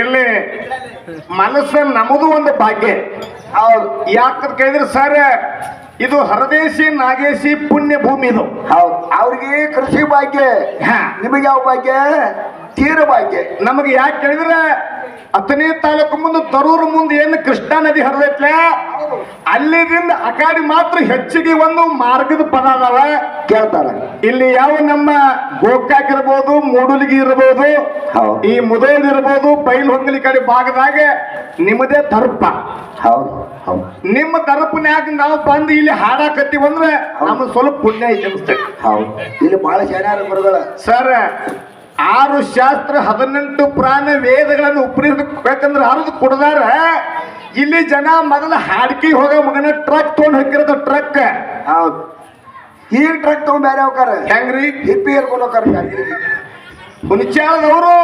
ಇಲ್ಲಿ ಮನಸ್ಸು ನಮ್ಮದು ಒಂದು ಭಾಗ್ಯ. ಹೌದು ಯಾಕಂತ ಕೇಳಿದ್ರೆ ಸರ್ ಇದು ಹರದೇಶಿ ನಾಗೇಶಿ ಪುಣ್ಯ ಭೂಮಿ ಇದು. ಹೌದು ಅವ್ರಿಗೆ ಕೃಷಿ ಭಾಗ್ಯ. ನಿಮಗೆ ಯಾವ ಭಾಗ್ಯ? ತೀರ ಭಾಗ್ಯ. ನಮಗೆ ಯಾಕೆ ಕೇಳಿದ್ರೆ ಹತ್ತನೇ ತಾಲೂಕು ಮುಂದೆ ತರೂರು ಮುಂದೆ ಏನು ಕೃಷ್ಣಾ ನದಿ ಹರಿದೈತ್ಲೆ? ಅಲ್ಲಿದಿಂದ ಅಕಾಡಿ ಮಾತ್ರ ಹೆಚ್ಚಿಗೆ ಒಂದು ಮಾರ್ಗದ ಪದ ಅದಾವ. ಕೇಳ್ತಾರ. ಇಲ್ಲಿ ಯಾವ ನಮ್ಮ ಗೋಕಾಕ್ ಇರ್ಬೋದು ಮೂಡುಲಿಗಿ ಇರ್ಬೋದು ಹೌದು. ಈ ಮುದೋಲ್ ಇರ್ಬೋದು ಬೈಲ್ ಹೊಂಗಲಿ ಕಡೆ ಭಾಗದಾಗ ನಿಮ್ಮದೇ ದರ್ಪ. ಹೌದು ನಿಮ್ಮ ದರ್ಪನ್ಯಾಗ ನಾವು ಬಂದು ಇಲ್ಲಿ ಹಾಡಾಕತ್ತೀವಿ ಅಂದ್ರೆ ನಮ್ಗೆ ಸ್ವಲ್ಪ ಪುಣ್ಯ ಐತೆ ಅನ್ಸ್ತೈತಿ. ಹೌದು. ಇಲ್ಲಿ ಬಹಳ ಶಾನ್ಯಾರ ಗುರುಗಳ. ಸರ್ ಆರು ಶಾಸ್ತ್ರ ಹದಿನೆಂಟು ಪ್ರಾಣ ವೇದಗಳನ್ನು ಉಪಯೋಗಿಸ್ಬೇಕಂದ್ರೆ ಹರಿದು ಕೊಡದಾರ. ಇಲ್ಲಿ ಜನ ಮೊದಲ ಹಾಡ್ಕಿ ಹೋಗ ಮಗನ ಟ್ರಕ್ ತೊಗೊಂಡು ಹೋಗಿರೋದು ಟ್ರಕ್ ಹೌದು. ಈ ಟ್ರಕ್ ತಗೊಂಡ್ ಬೇರೆ ಹೋಗಾರ ಹೆಂಗ್ರಿ? ಹಿಪ್ಪಿ ಹೇಳ್ಕೊಂಡು ಹೋಗಾರ ಮುಂಚೆ ಅವರು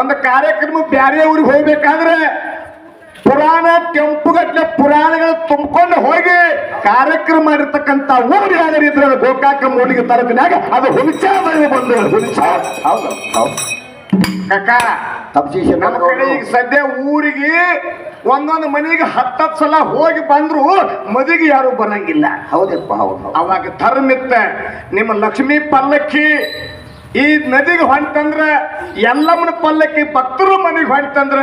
ಒಂದು ಕಾರ್ಯಕ್ರಮ ಬ್ಯಾರೆ ಊರಿಗೆ ಹೋಗ್ಬೇಕಾದ್ರೆ ಪುರಾಣ ಕೆಂಪುಗಟ್ಲೆ ಪುರಾಣಗಳು ತುಂಬಿಕೊಂಡು ಹೋಗಿ ಕಾರ್ಯಕ್ರಮ ಮಾಡಿರ್ತಕ್ಕಂಥ ಊರು ಇದ್ರೆ ಗೋಕಾಕ ಮೂಲಿಗೆ ತಾಲೂಕಿನಾಗ ಅದು ಹುಣಚಾಳದಲ್ಲಿ ಬಂದು ಹುಣಚಾಳ ಹೌದು ಹೌದು. ಈಗ ಸದ್ಯ ಊರಿಗೆ ಒಂದೊಂದು ಮನೆಗೆ ಹತ್ತತ್ತು ಸಲ ಹೋಗಿ ಬಂದ್ರು ಮದಿಗೆ ಯಾರು ಬರಂಗಿಲ್ಲ. ಹೌದಪ್ಪ ಹೌದು ಹೌದು. ಅವಾಗ ಧರ್ಮಿತ್ತ ನಿಮ್ಮ ಲಕ್ಷ್ಮೀ ಪಲ್ಲಕ್ಕಿ ಈ ನದಿಗೆ ಹೊಂಟಂದ್ರ ಎಲ್ಲಮ್ಮನ ಪಲ್ಲಕ್ಕಿ ಭಕ್ತರು ಮನೆಗೆ ಹೊಂಟಂದ್ರ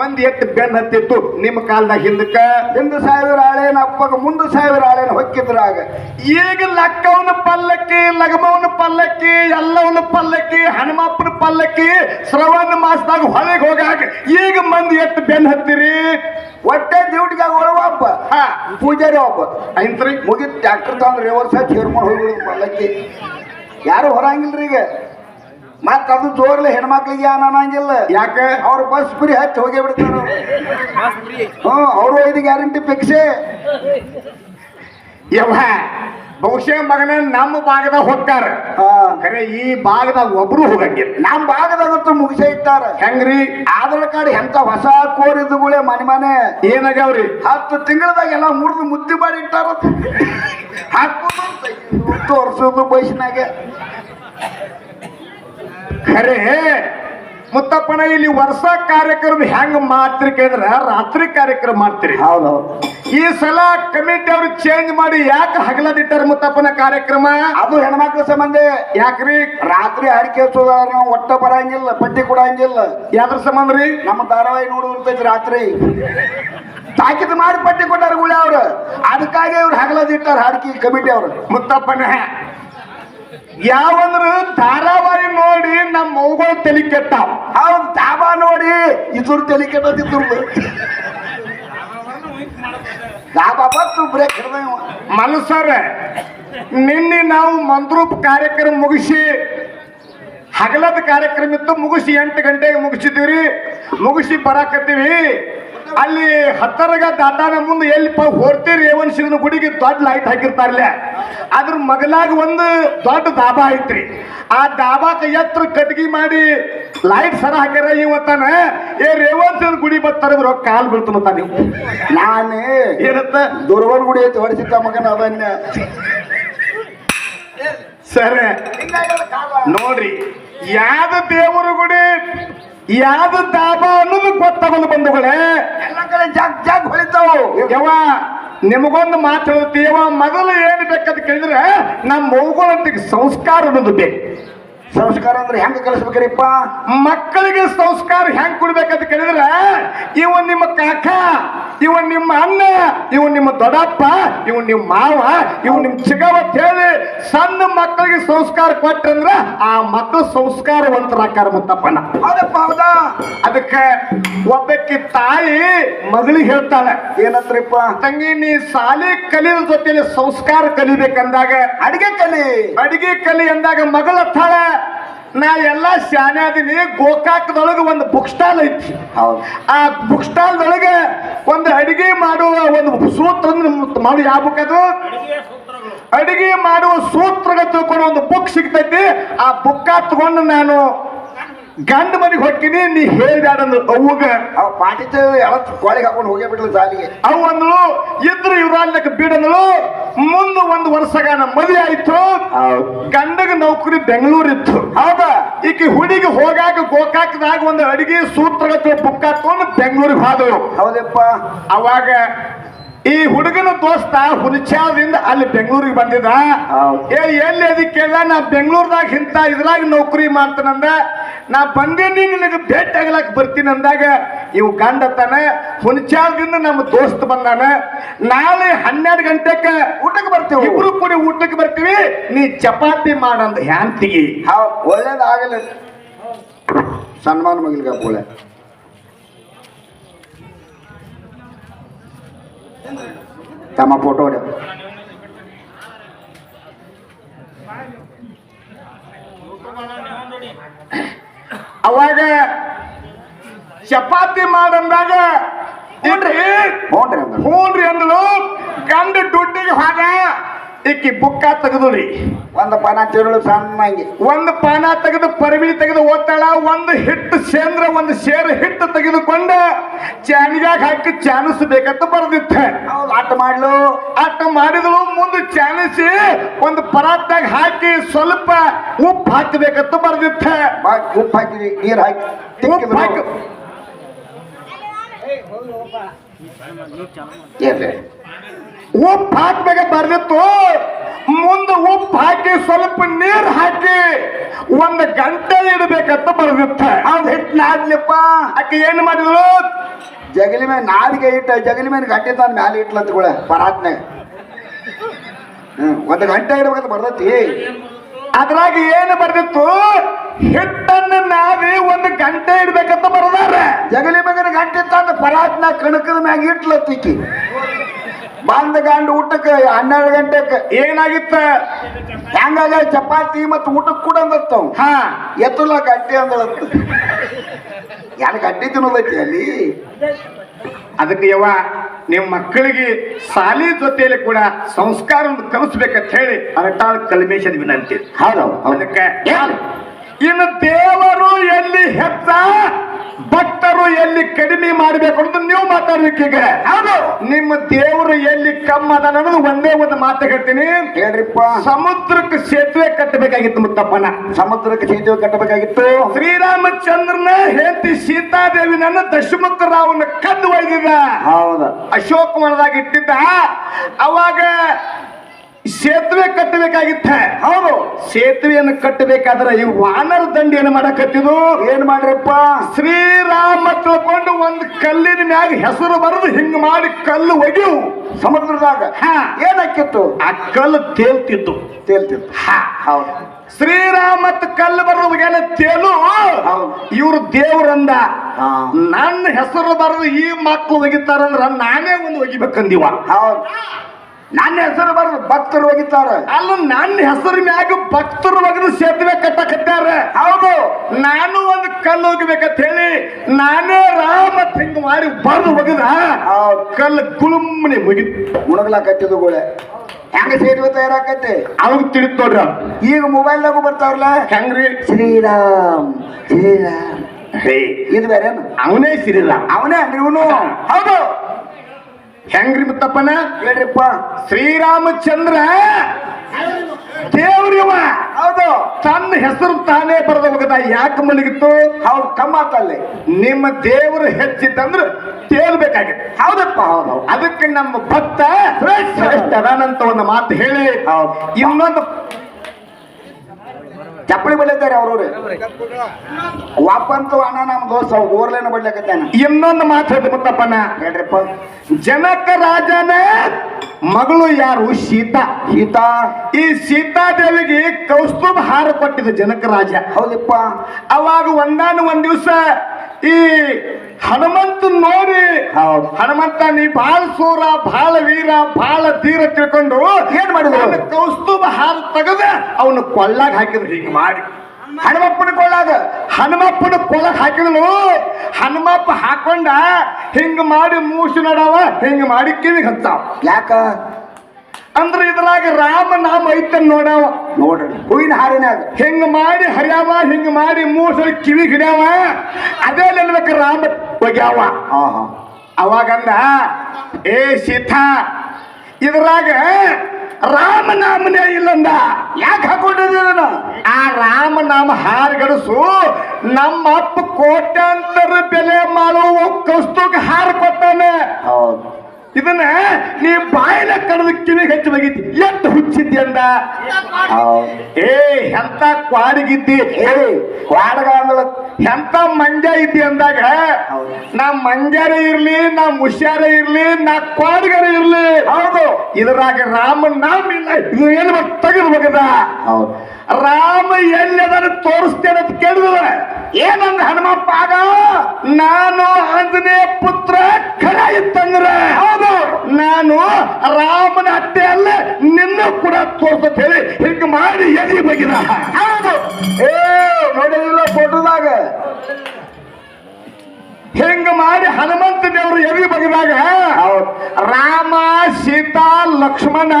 ಮಂದಿ ಎತ್ತು ಬೆನ್ ಹತ್ತಿತ್ತು. ನಿಮ್ಮ ಕಾಲದಾಗ ಹಿಂದಕ್ಕ. ಹಿಂದ ಸಾವಿರ ಆಳೇನ ಅಪ್ಪಗ ಮುಂದೆ ಸಾವಿರ ಆಳೇನ ಹೊಕ್ಕಿದ್ರಾಗ ಈಗ ಲಕ್ಕವನ ಪಲ್ಲಕ್ಕಿ ಲಗಮವನ ಪಲ್ಲಕ್ಕಿ ಎಲ್ಲವನ ಪಲ್ಲಕ್ಕಿ ಹನುಮಪ್ಪನ ಪಲ್ಲಕ್ಕಿ ಶ್ರವಣ ಮಾಸದಾಗ ಹೊಳೆಗೆ ಹೋಗಾಕ ಈಗ ಮಂದಿ ಎತ್ತು ಬೆನ್ ಹತ್ತಿರಿ. ಒಟ್ಟೆ ಡ್ಯೂಟಿಗೆ ಒಳವಪ್ಪ ಹಾ. ಪೂಜಾರಿ ಒಬ್ಬ. ಐತ್ರಿ ಮುಗಿದ್ ಟ್ರ್ಯಾಕ್ಟರ್ ತಂದ್ರೆ ರಿವರ್ಸ್ ಚೇರ್ಮನ್ ಹೋಗ್ಬಿಡುದು ಪಲ್ಲಕ್ಕಿ. ಯಾರು ಹೊರಂಗಿಲ್ರಿ ಈಗ? ಮತ್ತೆ ಅದು ಜೋರ್ಲಿ ಹೆಣ್ಮಕ್ಳಿಗೆ ಏನ್ ಅನ್ನಂಗಿಲ್ಲ. ಯಾಕೆ? ಅವ್ರ ಬಸ್ ಫ್ರೀ ಹಚ್ಚಿ ಹೋಗೇ ಬಿಡ್ತಾರ. ಹ್ಮ್ ಅವರು ಇದು ಗ್ಯಾರಂಟಿ ಫಿಕ್ಸೇ. ಯವ್ವ ಬಹುಶಃ ಮಗನ ನಮ್ಮ ಭಾಗದಾಗ ಹೋಗ್ತಾರ ಹಾ. ಖರೆ ಈ ಭಾಗದಾಗ ಒಬ್ರು ಹೋಗಂಗಿಲ್ಲ. ನಮ್ ಭಾಗದಾಗಂತೂ ಮುಗಿಸೇ ಇಟ್ಟಾರ. ಹೆಂಗ್ರಿ? ಆಧಾರ್ ಕಾರ್ಡ್ ಎಂತ ಹೊಸ ಕೋರ್ ಗುಳೆ ಮನೆ ಮನೆ. ಏನಾಗ್ಯಾವ್ರಿ? ಹತ್ತು ತಿಂಗಳದಾಗ ಎಲ್ಲ ಮುರಿದು ಮುದ್ದೆ ಮಾಡಿ ಇಟ್ಟಾರ. ಹಾಕೋದು ತೆಗ್ಯೋದು, ತೋರ್ಸೋದು ಬಸ್ನಾಗ ಖರೆ ಮುತ್ತಪ್ಪನ ಇಲ್ಲಿ ವರ್ಷ ಕಾರ್ಯಕ್ರಮ ಹೆಂಗ್ ಮಾಡ್ತೀರಿ ಕೇಳಿದ್ರ ರಾತ್ರಿ ಕಾರ್ಯಕ್ರಮ ಮಾಡ್ತೀರಿ. ಹೌದೌದು. ಈ ಸಲ ಕಮಿಟಿ ಅವ್ರು ಚೇಂಜ್ ಮಾಡಿ ಯಾಕೆ ಹಗಲದಿಟ್ಟಾರ ಮುತ್ತಪ್ಪನ ಕಾರ್ಯಕ್ರಮ? ಅದು ಹೆಣ್ಮಕ್ಳ ಸಂಬಂಧ. ಯಾಕ್ರಿ? ರಾತ್ರಿ ಹರಿಕೆ ನಾವು ಒಟ್ಟ ಬರಂಗಿಲ್ಲ ಪಟ್ಟಿ ಕೊಡಂಗಿಲ್ಲ. ಯಾದ್ರ ಸಂಬಂಧ ರೀ? ನಮ್ಮ ಧಾರಾವಾಹಿ ನೋಡುವಂತ ರಾತ್ರಿ. ತಾಕಿದ್ ಮಾಡಿ ಪಟ್ಟಿ ಕೊಟ್ಟಾರ ಗುಳಿ ಅವ್ರು. ಅದಕ್ಕಾಗಿ ಅವ್ರು ಹಗಲದಿಟ್ಟಾರ ಹಾಡ್ಕಿ ಕಮಿಟಿ ಅವರು. ಮುತ್ತಪ್ಪನ, ಯಾವಂದ್ರ ಧಾರಾವಾಹಿ ನೋಡಿ ನಮ್ಮ ಮೌಗಳು ತಲೆ ಕೆಟ್ಟಾವ್. ಅವ್ರ ತಾಬಾ ನೋಡಿ ಇದ್ರ ತಲೆ ಕೆಟ್ಟದಿದ್ರು. ದಾಬಾ ಬತ್ತು ಬ್ರೇಕ್. ಮನಸ್ಸರ ನಿನ್ನೆ ನಾವು ಮಂದ್ರೂಪ್ ಕಾರ್ಯಕ್ರಮ ಮುಗಿಸಿ, ಹಗಲದ ಕಾರ್ಯಕ್ರಮ ಇತ್ತು, ಮುಗಿಸಿ ಎಂಟು ಗಂಟೆಗೆ ಮುಗಿಸಿದ್ದೀವ್ರಿ. ಮುಗಿಸಿ ಬರಾಕತ್ತೀವಿ. ಅಲ್ಲಿ ಹತ್ತರಗ ದಾಟಾನ ಮುಂದೆ ಎಲ್ಲಿ ಪ ಹೋರ್ತಿ ಶಿವನ ಗುಡಿಗೆ ದೊಡ್ಡ ಲೈಟ್ ಹಾಕಿರ್ತಾರಲ್ಲ. ಅದ್ರ ಮಗಲಾಗ ಒಂದು ದೊಡ್ಡ ದಾಬಾ ಐತ್ರಿ. ಆ ದಾಬಾಕ ಎತ್ತರ ಕಟ್ಗಿ ಮಾಡಿ ಲೈಟ್ ಸರ ಹಾಕ್ಯಾರ ಇವತ್ತಾನ. ಏ ರೇವಣಸಿನ ಗುಡಿ ಬತ್ತಾರ ಇವ್ರ ಕಾಲ್ ಬೀಳ್ತಾನ ನೀವು. ನಾನೇ ಏನತ್ತ? ದುರ್ವನ್ ಗುಡಿ ಐತಿ ಹೊಡಿಸಿದ್ದ ಮಗನ ಅದನ್ನ ಸರಿ. ನೋಡ್ರಿ ಯಾವ್ದು ದೇವರ ಗುಡಿ? ಯಾವ್ದು ತಾಪ ಅನ್ನೋದು ಗೊತ್ತಾಗಲ್ಲ ಬಂಧುಗಳೇ. ಎಲ್ಲ ಕಡೆ ಜಾಗ್ ಜಾಗ್ ಹೊಳಿತಾವು. ಯಾವ ನಿಮಗೊಂದು ಮಾತು ಹೇಳುತ್ತೀವ ಮೊದಲು ಏನು ಬೇಕಂತ ಕೇಳಿದ್ರೆ ನಮ್ಮ ಮೌಗಳಂತಿಗೆ ಸಂಸ್ಕಾರ ಅನ್ನೋದು ಬೇಕು. ಸಂಸ್ಕಾರ ಅಂದ್ರೆ ಹೆಂಗ ಕಲಿಸ್ಬೇಕ್ರಿಪ್ಪ? ಮಕ್ಕಳಿಗೆ ಸಂಸ್ಕಾರ ಹೆಂಗ್ ಕೊಡ್ಬೇಕಂತ ಕೇಳಿದ್ರೆ ಇವ ನಿಮ್ಮ ಕಾಕ ಇವ ನಿಮ್ಮ ಅಣ್ಣ ಇವ ನಿಮ್ಮ ದೊಡ್ಡಪ್ಪ ಇವ್ ನಿಮ್ಮ ಮಾವ ಇವ್ ನಿಮ್ ಚಿಗವ ಅಂತ ಹೇಳಿ ಸಣ್ಣ ಮಕ್ಕಳಿಗೆ ಸಂಸ್ಕಾರ ಕೊಟ್ರಂದ್ರ ಆ ಮಕ್ಕಳು ಸಂಸ್ಕಾರವಂತರಾಕಾರ ಮುತ್ತಪ್ಪನ ಅದಪ್ಪ ಹೌದಾ? ಅದಕ್ಕೆ ಒಬ್ಬಕ್ಕೆ ತಾಯಿ ಮಗಳಿಗೆ ಹೇಳ್ತಾಳೆ ಏನಂದ್ರಿಪ್ಪ? ತಂಗಿ ನೀ ಸಾಲಿ ಕಲಿಯ ಜೊತೆಲಿ ಸಂಸ್ಕಾರ ಕಲಿಬೇಕಂದಾಗ ಅಡಿಗೆ ಕಲಿ? ಅಡಿಗೆ ಕಲಿ ಅಂದಾಗ ಮಗಳ ಹತ್ತಾಳ ನಾ ಎಲ್ಲ ಶಾನೆ ಅದೀನಿ ಗೋಕಾಕದೊಳಗೆ ಒಂದು ಬುಕ್ ಸ್ಟಾಲ್ ಐತಿ. ಹೌದು. ಆ ಬುಕ್ ಸ್ಟಾಲ್ದೊಳಗೆ ಒಂದು ಅಡಿಗೆ ಮಾಡುವ ಒಂದು ಸೂತ್ರ ಅಂದ್ರೆ ಮಾಡೋ ಯಾವ ಬುಕ್ ಅದು? ಅಡಿಗೆ ಮಾಡುವ ಸೂತ್ರಗಳು ತಿಳ್ಕೊಂಡು ಒಂದು ಬುಕ್ ಸಿಗ್ತೈತಿ. ಆ ಬುಕ್ಕ ತಗೊಂಡು ನಾನು ಗಂಡ ಮನೆಗೆ ಹೋಗ್ತೀನಿ ನೀ ಹೇಳಿದ ಅವ್ಗ ಅವ ಪಾಟಿತ ಎಲ್ಲ ಕೋಳಿಗೆ ಹಾಕೊಂಡು ಹೋಗೇ ಜಾಲಿಗೆ. ಸಾಲಿಗೆ ಅವು ಅಂದ್ಳು ಇದ್ರು ಮುಂದೆ ಬಿಡಂದ್ಳು ಮುಂದ ಒಂದು ವರ್ಷಗಾನ ಮದುವೆ ಆಯ್ತು. ಗಂಡಗ ನೌಕರಿ ಬೆಂಗಳೂರಿತ್ತು. ಹೌದಾ? ಈಕೆ ಹುಡುಗಿ ಹೋಗಾಕ ಗೋಕಾಕದಾಗ ಒಂದು ಅಡಿಗೆ ಸೂತ್ರಗತಿ ಬುಕ್ ಹಾಕೊಂಡು ಬೆಂಗಳೂರಿಗೆ ಹೋದಳು. ಹೌದಪ್ಪ. ಅವಾಗ ಈ ಹುಡುಗನ ದೋಸ್ತ ಹುಲಿಚಾದಿಂದ ಅಲ್ಲಿ ಬೆಂಗಳೂರಿಗೆ ಬಂದಿದ್ದ. ಏ ಎಲ್ಲಿ ಅದಕ್ಕೆ ನಾ ಬೆಂಗಳೂರದಾಗ ಇಂತ ಇದ್ರಾಗ ನೌಕರಿ ಮಾಡ್ತಾನಂದ. ನಾ ಬಂದೀನಿ ನಿನಗೆ ಭೇಟಿ ಆಗ್ಲಕ್ ಬರ್ತೀನಿ ಅಂದಾಗ ಇವು ಗಂಡ ತಾನ ನಮ್ಮ ದೋಸ್ತ್ ಬಂದಾನ. ನಾಳೆ ಹನ್ನೆರಡು ಗಂಟೆಗೆ ಊಟಕ್ಕೆ ಬರ್ತೀವಿ. ಇಬ್ರು ಕೂಡಿ ಊಟಕ್ಕೆ ಬರ್ತೀವಿ. ನೀ ಚಪಾತಿ ಮಾಡಂದ ಹ್ಯಾಂತಿಗಿ. ಒಳ್ಳೇದಾಗಲಿ. ಸನ್ಮಾನ ಮಗಿಲ್ಗ ಪೋಳೆ. ತಮ್ಮ ಫೋಟೋ ಹೊಡೆ. ಅವಾಗ ಚಪಾತಿ ಮಾಡಂದಾಗ ಅಂದ್ರು. ಹ್ಞೂನ್ರಿ ಅಂದಳು ಗಂಡ ದುಡ್ಡಿಗೆ ಹೋದ. ಇಕ್ಕಿ ಬುಕ್ಕ ತೆಗೆದುರಿ ಒಂದು ಪಾನ ತಿರುಳು ಸಣ್ಣಂಗೆ ಒಂದು ಪಾನ ತೆಗೆದು ಪರಿಮಿಳಿ ತೆಗೆದು ಓದ್ತಾಳ ಒಂದು ಹಿಟ್ಟು ಸೇಂದ್ರ ಒಂದು ಸೇರು ಹಿಟ್ಟು ತೆಗೆದುಕೊಂಡು ಚಾನಿಗಾಗ ಹಾಕಿ ಚಾನಿಸ್ಬೇಕಂತ ಬರೆದಿತ್ತ ಆಟ ಮಾಡ್ಲು. ಆಟ ಮಾಡಿದಳು ಮುಂದೆ ಚಾನಿಸಿ ಒಂದು ಪರಾತ್ನಾಗ ಹಾಕಿ ಸ್ವಲ್ಪ ಉಪ್ಪು ಹಾಕಬೇಕಂತ ಬರೆದಿತ್ತ ಉಪ್ಪು ಹಾಕಿ ನೀರು ಹಾಕಿ. ಉಪ್ಪು ಹಾಕಿ ಏನ್ರಿ ಉಪ್ಪು ಹಾಕ್ಬೇಕ ಬರ್ದಿತ್ತು ಮುಂದೆ ಉಪ್ಪು ಹಾಕಿ ಸ್ವಲ್ಪ ನೀರು ಹಾಕಿ ಒಂದು ಗಂಟೆ ಇಡಬೇಕಂತ ಬರ್ದಿತ್ತ. ಅವ್ನು ಹಿಟ್ಟು ನಾದ್ಲಿಪ್ಪ. ಆಕೆ ಏನು ಮಾಡಿದಳು? ಜಗಲಿ ಮೇಲೆ ನಾದಿಗೆ ಇಟ್ಟ, ಜಗಲಿ ಮೇಲೆ ಗಂಟೆ ತಂದು ಮ್ಯಾಲೆ ಇಟ್ಲಂತ ಕೂಡ ಪರಾತ್ನಾಗ ಹ್ಮ್, ಒಂದು ಗಂಟೆ ಇಡ್ಬೇಕಂತ ಬರ್ತೈತಿ ಅದ್ರಾಗ ಏನು ಬರ್ದಿತ್ತು? ಹಿಟ್ಟನ್ನು ನಾವಿ ಒಂದು ಗಂಟೆ ಇಡ್ಬೇಕಂತ ಬರದಾರ. ಜಗಲಿ ಮಗನ ಗಂಟೆ ತಂದು ಪರಾತ್ನ ಕಣಕದ ಮ್ಯಾಗ ಇಟ್ಲತ್ತಿಕ್ಕಿ ಬಂದ ಗಂಡ ಊಟಕ್ಕೆ ಹನ್ನೆರಡು ಗಂಟೆಗೆ ಏನಾಗಿತ್ತ? ಹೆಂಗಾಗ ಚಪಾತಿ ಮತ್ತು ಊಟಕ್ಕೆ ಕೂಡ ಅಂದತ್ತವ್ ಹಾ. ಎತ್ತಲ್ಲ ಗಂಟೆ ಅಂದಳತ್ತ ಯಾರು ಗಂಟೆ ತಿನ್ನೋದೈತಿ ಅಲ್ಲಿ? ಅದಕ್ಕೆ ಯವ್ವ ನಿಮ್ಮ ಮಕ್ಕಳಿಗೆ ಶಾಲೆ ಜೊತೆಯಲ್ಲಿ ಕೂಡ ಸಂಸ್ಕಾರ ಕಲಿಸ್ಬೇಕಂತ ಹೇಳಿ ಅರಟಾಳ್ ಕಲ್ಮೇಶದ ವಿನಂತಿ. ಹೌದು ಅದಕ್ಕೆ ಇನ್ನು ದೇವರು ಎಲ್ಲಿ ಹೆಚ್ಚ ಮಾಡಬೇಕು ಅಂತ ನೀವು ಮಾತಾಡ್ಲಿಕ್ಕೆ ಈಗ ಹೌದು. ನಿಮ್ಮ ದೇವರು ಎಲ್ಲಿ ಕಮ್ಮ ಅನ್ನೋದು ಒಂದೇ ಒಂದು ಮಾತು ಹೇಳ್ತೀನಿ. ಹೇಳ್ರಿಪ್ಪ. ಸಮುದ್ರಕ್ಕೆ ಸೇತುವೆ ಕಟ್ಟಬೇಕಾಗಿತ್ತು ಮುತ್ತಪ್ಪನ. ಸಮುದ್ರಕ್ಕೆ ಸೇತುವೆ ಕಟ್ಟಬೇಕಾಗಿತ್ತು. ಶ್ರೀರಾಮಚಂದ್ರನ ಹೇಳ್ತಿ ಸೀತಾದೇವಿ ನನ್ನ ದಶಮುಖ ರಾವನ ಕದ್ದು ಒಯ್ದಿದ್ದ. ಹೌದು. ಅಶೋಕ ಮನದಾಗಿ ಇಟ್ಟಿದ್ದ. ಅವಾಗ ಸೇತುವೆ ಕಟ್ಟಬೇಕಾಗಿತ್ತ. ಹೌದು. ಸೇತುವೆಯನ್ನು ಕಟ್ಟಬೇಕಾದ್ರೆ ಈ ವಾನರ ದಂಡಿಯನ್ನು ಮಾಡಕತ್ತಿದು ಏನ್ ಮಾಡ್ರಪ್ಪ? ಶ್ರೀರಾಮ ತಿಳ್ಕೊಂಡು ಒಂದು ಕಲ್ಲಿನ ಮ್ಯಾಗ ಹೆಸರು ಬರೆದು ಹಿಂಗ್ ಮಾಡಿ ಕಲ್ಲು ಒಗಿವು. ಸಮುದ್ರದಾಗ. ಹಾ. ಏನಾಕಿತ್ತು? ಆ ಕಲ್ಲು ತೇಲ್ತಿತ್ತು. ತೇಲ್ತಿತ್ತು. ಹಾ. ಹೌದು. ಶ್ರೀರಾಮತ್ ಕಲ್ಲು ಬರೆದು ಏನ ತೇಲು. ಇವ್ರು ದೇವ್ರಂದ. ನನ್ನ ಹೆಸರು ಬರೆದು ಈ ಮಕ್ಕಳು ಒಗಿತಾರಂದ್ರ ನಾನೇ ಒಂದು ಒಗಿಬೇಕಂದಿವ. ಹೌದು. ನನ್ನ ಹೆಸರು ಬರೆದು ಭಕ್ತರು ಹೋಗಿದ್ದಾರೆ. ಅಲ್ಲ ನನ್ನ ಹೆಸರು ಮ್ಯಾಗ ಭಕ್ತರು ಒಗೆದು ಸೇತುವೆ ಕಟ್ಟಕತ್ತಾರ. ಹೌದು. ನಾನು ಒಂದು ಕಲ್ಲು ಒಗಿಬೇಕಂತ ಹೇಳಿ ನಾನೇ ರಾಮ ಹಿಂಗ್ ಮಾಡಿ ಬರೆದು ಒಗದ ಆ ಕಲ್ಲು ಗುಳುಮ್ಮನೆ ಮುಗಿ ಮುಣಗ್ಲಾಕತ್ತಿದ್ದು ಗೋಳೆ. ಹೆಂಗ ಸೇತುವೆ ತಯಾರಾಕತ್ತೆ? ಅವಾಗ ತಿಳಿತ್ ನೋಡ್ರ ಈಗ ಮೊಬೈಲ್ನಾಗು ಬರ್ತಾವ್ರಲ್ಲ? ಹೆಂಗ್ರಿ? ಶ್ರೀರಾಮ್ ಶ್ರೀರಾಮ್. ಹೇ. ಇದು ಬೇರೆ ಅವನೇ ಸಿರಿಲ್ಲ ಅವನೇ ಇವನು? ಹೌದು. ಹೆಂಗ್ರಿ ಮುತ್ತಪ್ಪನ? ಹೇಳ್ರಿಪ್ಪ. ಶ್ರೀರಾಮಚಂದ್ರ. ದೇವ್ರಿವ. ಹೌದು. ತನ್ನ ಹೆಸರು ತಾನೇ ಬರೆದ ಹೋಗದ ಯಾಕೆ ಮಲಗಿತ್ತು? ಹೌದು ಕಮ್ಮಾತಲ್ಲಿ ನಿಮ್ಮ ದೇವರು ಹೆಚ್ಚಿತ್ತಂದ್ರೆ ತೇಲ್ಬೇಕಾಗಿತ್ತು ಹೌದಪ್ಪ ಹೌದು ಅದಕ್ಕೆ ನಮ್ಮ ಭಕ್ತ ಶ್ರೇಷ್ಠ. ಅದಾನಂತ ಒಂದು ಮಾತು ಹೇಳಿ. ಇನ್ನೊಂದು ಚಪ್ಪಲಿ ಬಡ್ಲಿದ್ದಾರೆ ಅವ್ರವ್ರು. ವಾಪಂತು ಅಣ್ಣ ನಮ್ ದೋಸ್ತ ಓರ್ಲೇನ ಬಡ್ಲಿಕತ್ತಾನ? ಇನ್ನೊಂದು ಮಾತು ಹೇಳಿದ ಮುತ್ತಪ್ಪನ ಹೇಳ್ರಿಪ್ಪ. ಜನಕ ರಾಜನ ಮಗಳು ಯಾರು? ಸೀತಾ. ಸೀತಾ? ಈ ಸೀತಾದೇವಿಗೆ ಕೌಸ್ತುಭ ಹಾರ ಕೊಟ್ಟಿದ್ದ ಜನಕ ರಾಜ. ಹೌದಪ್ಪ. ಅವಾಗ ಒಂದಾನು ಒಂದ್ ದಿವಸ ಈ ಹನುಮಂತ ನೋಡಿ ಹೌದು. ಹನುಮಂತ ನೀ ಬಾಳ ಸೂರ ಬಾಳ ವೀರ ಬಾಳ ತೀರ ತಿಳ್ಕೊಂಡು ಏನ್ ಮಾಡಿದ್ರು? ಕೌಸ್ತುಭ ಹಾರ ತೆಗೆದ ಅವನು ಕೊಳ್ಳಾಗ ಹಾಕಿದ್ರು ಹೀಗೆ ಮಾಡಿ ಹನುಮಪ್ಪನ ಕೊಳ್ಳಾಗ ಹನುಮಪ್ಪನ ಕೊಳಗ್ ಹಾಕಿದ್ಲು ಹನುಮಪ್ಪ ಹಾಕೊಂಡ ಹಿಂಗ ಮಾಡಿ ಮೂಸು ನಡವ ಹಿಂಗ ಮಾಡಿ ಕಿವಿಗೆ ಹತ್ತಾವ ಯಾಕ ಅಂದ್ರೆ ಇದ್ರಾಗ ರಾಮ ನಾಮ ಐತನ್ ನೋಡವ. ನೋಡ್ರಿ. ಹೂವಿನ ಹಾರಿನಾಗ ಹಿಂಗ ಮಾಡಿ ಹರ್ಯಾವ ಹಿಂಗ ಮಾಡಿ ಮೂರ್ ಸಲ ಕಿವಿ ಹಿಡ್ಯಾವ. ಅದೇ ನೆನ್ಬೇಕು ರಾಮ ಒಗ್ಯಾವ. ಹಾ ಹಾ ಅವಾಗಂದ ಏ ಸೀತಾ ಇದ್ರಾಗ ರಾಮನಾಮನೇ ಇಲ್ಲಂದ. ಯಾಕೆ ಹಾಕೊಂಡಿದ್ದೀರ ಆ ರಾಮ ರಾಮನಾಮ ಹಾರ್ಗಡಸು ನಮ್ಮ ಅಪ್ಪ ಕೋಟ್ಯಾಂತರ ಬೆಲೆ ಮಾಡುವ ಕಸ್ತುಗ ಹಾರ ಕೊಟ್ಟಾನೆ ಹೌದು. ಇದನ್ನ ನೀ ಬಾಯಿನ ಕಡದ ಕಿವಿ ಹೆಚ್ಚು ಬಗೀತಿ. ಎಷ್ಟು ಹುಚ್ಚಿದ್ದಿ ಅಂದ. ಏ ಎಂತ ಕ್ವಾಡಿಗಿದ್ದಿ? ಹೇಳಿ ವಾಡಗ ಅಂದಳ ಎಂತ ಮಂಜ ಇದ್ದಿ ಅಂದಾಗ. ನಾ ಮಂಜಾರ ಇರ್ಲಿ ನಾ ಮುಷ್ಯಾರ ಇರ್ಲಿ ನಾ ಕ್ವಾಡಗರ ಇರ್ಲಿ. ಹೌದು. ಇದ್ರಾಗ ರಾಮ ನಾಮ ಇಲ್ಲ. ಇದು ಏನು ತೆಗೆದು ಬಗದ ಹೌದು. ರಾಮ ಎಲ್ಲದನ್ನ ತೋರಿಸ್ತೇನೆ ಅಂತ ಕೇಳಿದ ಏನಂದ ಹನುಮಪ್ಪ ಆಗ? ನಾನು ಆಂಜನೇಯ ಪುತ್ರ ಖರ ಇತ್ತಂದ್ರ ಹೌದು. ನಾನು ರಾಮನ ಅತ್ತೆ ಅಲ್ಲ ನಿನ್ನ ಕೂಡ ತೋರಿಸುತ್ತೇನೆ ಹೇಳಿ ಹಿಂಗ ಮಾಡಿ ಎಲ್ಲಿ ಬಗಿದ ಹೌದು. ಏ ನೋಡಿದಿಲ್ಲ ಫೋಟೋದಾಗ? ಹಿಂಗ ಮಾಡಿ ಹನುಮಂತ ದೇವರು ಎಲ್ಲಿ ಬಗಿದಾಗ ಹೌದು. ರಾಮ ಸೀತಾ ಲಕ್ಷ್ಮಣ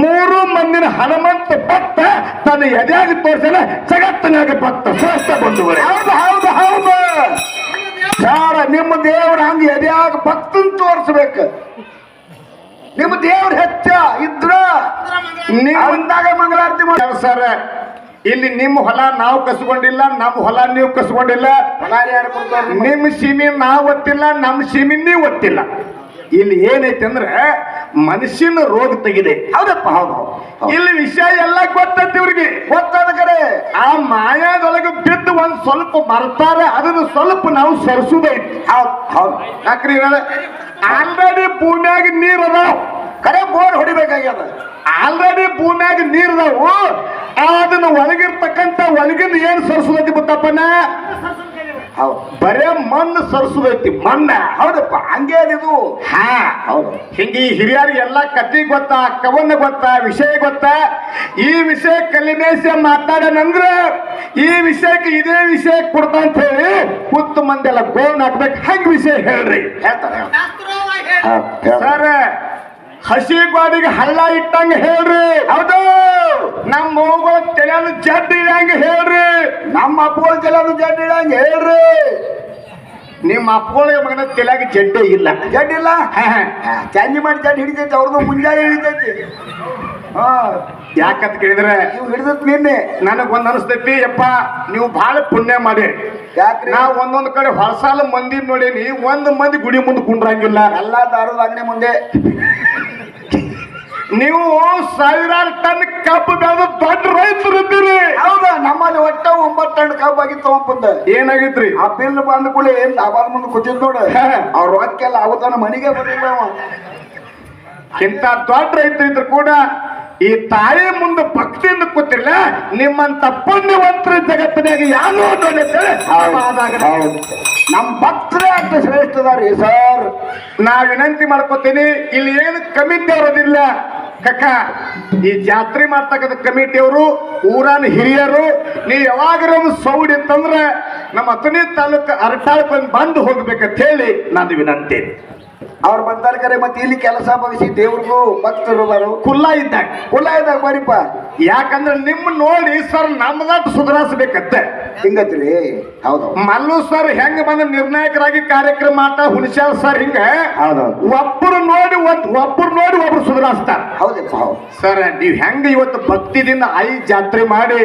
ಮೂರು ಮಂದಿನ ಹನುಮಂತ ಭಕ್ತ ತನ್ನ ಎದೆಯಾಗಿ ತೋರಿಸಲ ಜಗತ್ತಿನಾಗ ಭಕ್ತ ಶ್ರೇಷ್ಠ ಬಂಧುಗಳೇ ಹೌದು ಹೌದು ಹೌದು. ಸಾರ ನಿಮ್ಮ ದೇವ್ರ ಹಂಗ ಎದ್ಯಾಗ ಭಕ್ತನ್ ತೋರಿಸ್ಬೇಕು? ನಿಮ್ಮ ದೇವ್ರ ಹೆಚ್ಚ ಇದ್ರ ಅಂದಾಗ ಮಂಗಳಾರತಿ ಮಾಡ. ಸರ್, ಇಲ್ಲಿ ನಿಮ್ಮ ಹೊಲ ನಾವು ಕಸ್ಕೊಂಡಿಲ್ಲ, ನಮ್ಮ ಹೊಲ ನೀವು ಕಸ್ಕೊಂಡಿಲ್ಲ. ಯಾರು ನಿಮ್ಮ ಸೀಮೆ ನಾವು ಒತ್ತಿಲ್ಲ, ನಮ್ಮ ಸೀಮೆ ನೀವು ಒತ್ತಿಲ್ಲ. ಇಲ್ಲಿ ಏನೈತೆ ಅಂದ್ರೆ ಮನುಷ್ಯನ ರೋಗ ತೆಗಿದೆ. ಹೌದಪ್ಪ, ಹೌದು ಇಲ್ಲಿ ವಿಷಯ ಎಲ್ಲ ಗೊತ್ತಂತ ಇವ್ರಿಗೆ. ಗೊತ್ತಾದ ಕಡೆ ಆ ಮಾಯಾದೊಳಗೆ ಬಿದ್ದು ಒಂದ್ ಸ್ವಲ್ಪ ಬರ್ತಾರೆ ಅದನ್ನ ಸ್ವಲ್ಪ ನಾವು ಸರಿಸುದೈತಿ ಹೌದು ಹೌದು. ಯಾಕ್ರಿ ಆಲ್ರೆಡಿ ಭೂಮಿಯಾಗ ನೀರ್ ಅದಾವ. ಕರೆ ಬೋರ್ ಹೊಡಿಬೇಕಾಗ್ಯದ. ಆಲ್ರೆಡಿ ಭೂಮಿಯಾಗ ನೀರ್ ಅದಾವು. ಅದನ್ನ ಒಳಗಿರ್ತಕ್ಕಂಥ ಒಳಗಿಂದ ಏನ್ ಸರಿಸುದೈತಿ ಗೊತ್ತಪ್ಪನ? ಹೌದು. ಬರೇ ಮಣ್ಣು ಸರಿಸುದೈತಿ ಮಣ್ಣ. ಹೌದಪ್ಪ. ಹಂಗೇನಿದು ಹಾ ಹೌದು. ಹಿಂಗೆ ಈ ಹಿರಿಯರಿಗೆ ಎಲ್ಲ ಕತಿ ಗೊತ್ತಾ ಕವನ ಗೊತ್ತಾ ವಿಷಯ ಗೊತ್ತಾ? ಈ ವಿಷಯ ಕಲಿಮೇಶ ಮಾತಾಡೋಣಂದ್ರೆ ಈ ವಿಷಯಕ್ಕೆ ಇದೇ ವಿಷಯ ಕೊಡ್ತ ಅಂತ ಹೇಳಿ ಹುತ್ತು ಮಂದೆಲ್ಲ ಗೋಣ್ ಹಾಕ್ಬೇಕು. ಹಂಗ್ ವಿಷಯ ಹೇಳ್ರಿ? ಹೇಳ್ತಾರೆ. ಸರ್ ಹಸಿ ಗೋಡಿಗೆ ಹಳ್ಳ ಇಟ್ಟಂಗ ಹೇಳ್ರಿ. ಹೌದು. ನಮ್ಮ ಮಗುಗಳ ತಲೆಯನ್ನು ಜಡ್ ಇಡಂಗ ಹೇಳ್ರಿ. ನಮ್ಮ ಅಪ್ಪಗಳ ಕೆಲವು ಜಡ್ ಇಡಂಗ ಹೇಳ್ರಿ. ನಿಮ್ಮ ಅಪ್ಪಗಳಿಗೆ ಮಗನ ತಲೆಯಾಗ ಜಡ್ಡೆ ಇಲ್ಲ. ಜಡ್ ಇಲ್ಲ. ಚಂಜಿ ಮಾಡಿ ಜಡ್ ಹಿಡಿತೈತಿ ಅವ್ರದ್ದು ಮುಂಜಾನೆ ಹಿಡಿತೈತಿ. ಹಾ. ಯಾಕಂತ ಕೇಳಿದ್ರೆ ನೀವು ಹಿಡಿದತ್ ನಿನ್ನೆ ನನಗ್ ಒಂದ್ ಅನಿಸ್ತೈತಿ ಯಪ್ಪ ನೀವು ಬಹಳ ಪುಣ್ಯ ಮಾಡಿ. ಯಾಕ್ರಿ? ನಾ ಒಂದೊಂದು ಕಡೆ ಹೊರಸಾಲ ಮಂದಿ ನೋಡೀನಿ ಒಂದು ಮಂದಿ ಗುಡಿ ಮುಂದೆ ಕುಂಡ್ರಂಗಿಲ್ಲ. ಎಲ್ಲ ದಾರದ ಅಂಗಡಿ ಮುಂದೆ. ನೀವು ಸಾವಿರಾರು ಟನ್ ಕಬ್ಬು ಬೆಳೆದ ದೊಡ್ಡ ರೈತರು ಇದ್ದೀರಿ. ಹೌದಾ ನಮ್ಮಲ್ಲಿ ಒಟ್ಟ ಒಂಬತ್ತು ಟನ್ ಕಬ್ಬು ಆಗಿತ್ತು ಒಪ್ಪಂದ ಏನಾಗಿತ್ರಿ? ಆ ಬಿಲ್ ಬಂದ ಕೂಡ ಏನ್ ಲಾಭದ ಮುಂದೆ ಕೂತಿದ್ ನೋಡು. ಅವ್ರ ರೊಕ್ಕೆಲ್ಲ ಅವತ್ತಾನ ಮನೆಗೆ ಬರಲಿಲ್ಲ ಅವ ಇಂಥ ದೊಡ್ಡ ರೈತರು ಇದ್ರು ಕೂಡ ಈ ತಾಯಿ ಮುಂದೆ ಭಕ್ತಿಯಿಂದ ಕೂತಿರ್ಲ ನಿಮ್ಮಂತ ಪುಣ್ಯವಂತರ ಜಗತ್ತಿನಾಗ ಯಾರು ಹೌದು ನಮ್ ಭಕ್ತರೇ ಅಂತ ಶ್ರೇಷ್ಠದಾರಿ ಸರ್. ನಾ ವಿನಂತಿ ಮಾಡ್ಕೋತೀನಿ ಇಲ್ಲಿ ಏನು ಕಮಿಟಿ ಅವರದಿಲ್ಲ ಕಕ್ಕ ಈ ಜಾತ್ರೆ ಮಾಡ್ತಕ್ಕಂಥ ಕಮಿಟಿಯವರು, ಊರಾನ ಹಿರಿಯರು, ನೀವು ಯಾವಾಗರ ಸೌಡ್ ಇತ್ತಂದ್ರೆ ನಮ್ಮ ಅತನಿ ತಾಲೂಕು ಅರಟಾಳ್ ಬಂದು ಹೋಗ್ಬೇಕಂತ ಹೇಳಿ ನಾನು ವಿನಂತಿ. ಅವ್ರು ಬಂದಾರ ಕರೆ ಮತ್ತೆ ಇಲ್ಲಿ ಕೆಲಸ ಬಗ್ಸಿ ದೇವ್ರಿಗೂ ಭಕ್ತರು ಬರು ಕುಲ್ಲ ಇದ್ದಾಗ ಕುಲ್ಲ ಇದ್ದಾಗ ಬರೀಪ ಯಾಕಂದ್ರೆ ನಿಮ್ಮ ನೋಡಿ ಸರ್ ನಮ್ದಟ್ಟು ಸುಧಾರಿಸ್ಬೇಕಂತೆ. ಹಿಂಗತ್ರಿ? ಹೌದು. ಮಲ್ಲು ಸರ್ ಹೆಂಗ್ ಬಂದ ನಿರ್ಣಾಯಕರಾಗಿ ಕಾರ್ಯಕ್ರಮ ಆಟ ಹುಣಸ್ಯಾಳ ಸರ್ ಹಿಂಗ? ಹೌದೌದು. ಒಬ್ಬರು ನೋಡಿ ಒಂದ್ ಒಬ್ಬರು ನೋಡಿ ಒಬ್ರು ಸುಧಾರಿಸ್ತಾರ. ಹೌದಪ್ಪ ಹೌದು. ಸರ್ ನೀವ್ ಹೆಂಗ ಇವತ್ತು ಭಕ್ತಿದಿಂದ ಐ ಜಾತ್ರೆ ಮಾಡಿ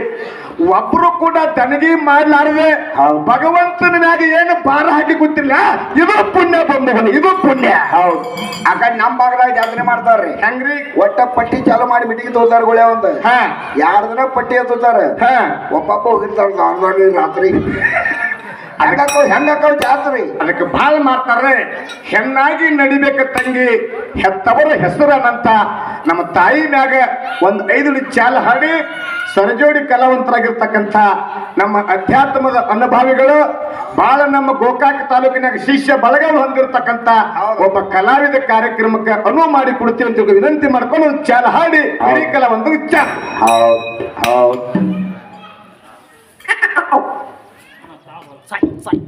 ಒಬ್ರು ಕೂಡ ತನಗಿ ಮಾಡ್ಲಾರದೆ. ಭಗವಂತನ ಮ್ಯಾಗ ಏನು ಭಾರ ಹಾಕಿ ಗೊತ್ತಿಲ್ಲ ಇದು ಪುಣ್ಯ ಬಂಧುಗಳು ಇದು ಪುಣ್ಯ. ಹೌದು. ಅಕ್ಕ ನಮ್ಮ ಭಾಗದಾಗ ಜಾತ್ರೆ ಮಾಡ್ತಾರ್ರಿ. ಹೆಂಗ್ರಿ? ಒಟ್ಟ ಪಟ್ಟಿ ಚಾಲು ಮಾಡಿ ಮಿಟಿಗೆ ತೋತಾರ ಗುಳೆ ಒಂದು. ಯಾರ್ದನ ಪಟ್ಟಿ ಎತ್ತಾರ ಹ. ಒಬ್ಬಪ್ಪ ಹೋಗಿರ್ತಾರ ರಾತ್ರಿ. ಹೆಂಗಾಕವ್ ಹೆಂಗಾಕವ್ ಜಾತ್ರೆ. ಅದಕ್ಕೆ ಭಾಳ ಮಾಡ್ತಾರೆ ಹೆಣ್ಣಾಗಿ ನಡಿಬೇಕ ತಂಗಿ ಹೆತ್ತವರ ಹೆಸರನಂತ. ನಮ್ಮ ತಾಯಿ ಮ್ಯಾಗ ಒಂದು ಐದು ಚಾಲ ಹಾಡಿ ಸರಜೋಡಿ ಕಲಾವಂತರಾಗಿರ್ತಕ್ಕಂಥ ನಮ್ಮ ಅಧ್ಯಾತ್ಮದ ಅನುಭಾವಿಗಳು ಬಹಳ ನಮ್ಮ ಗೋಕಾಕ ತಾಲೂಕಿನಾಗ ಶಿಷ್ಯ ಬಳಗ ಹೊಂದಿರತಕ್ಕಂತ ಒಬ್ಬ ಕಲಾವಿದ ಕಾರ್ಯಕ್ರಮಕ್ಕೆ ಅನುವು ಮಾಡಿ ಕೊಡ್ತೀವಿ ಅಂತ ವಿನಂತಿ ಮಾಡ್ಕೊಂಡು ಒಂದು ಚಾಲ ಹಾಡಿ ಹಿರಿ ಕಲಾವಂತ ಚಾಲ ಹೌದು. ಹೌದು. phanh phanh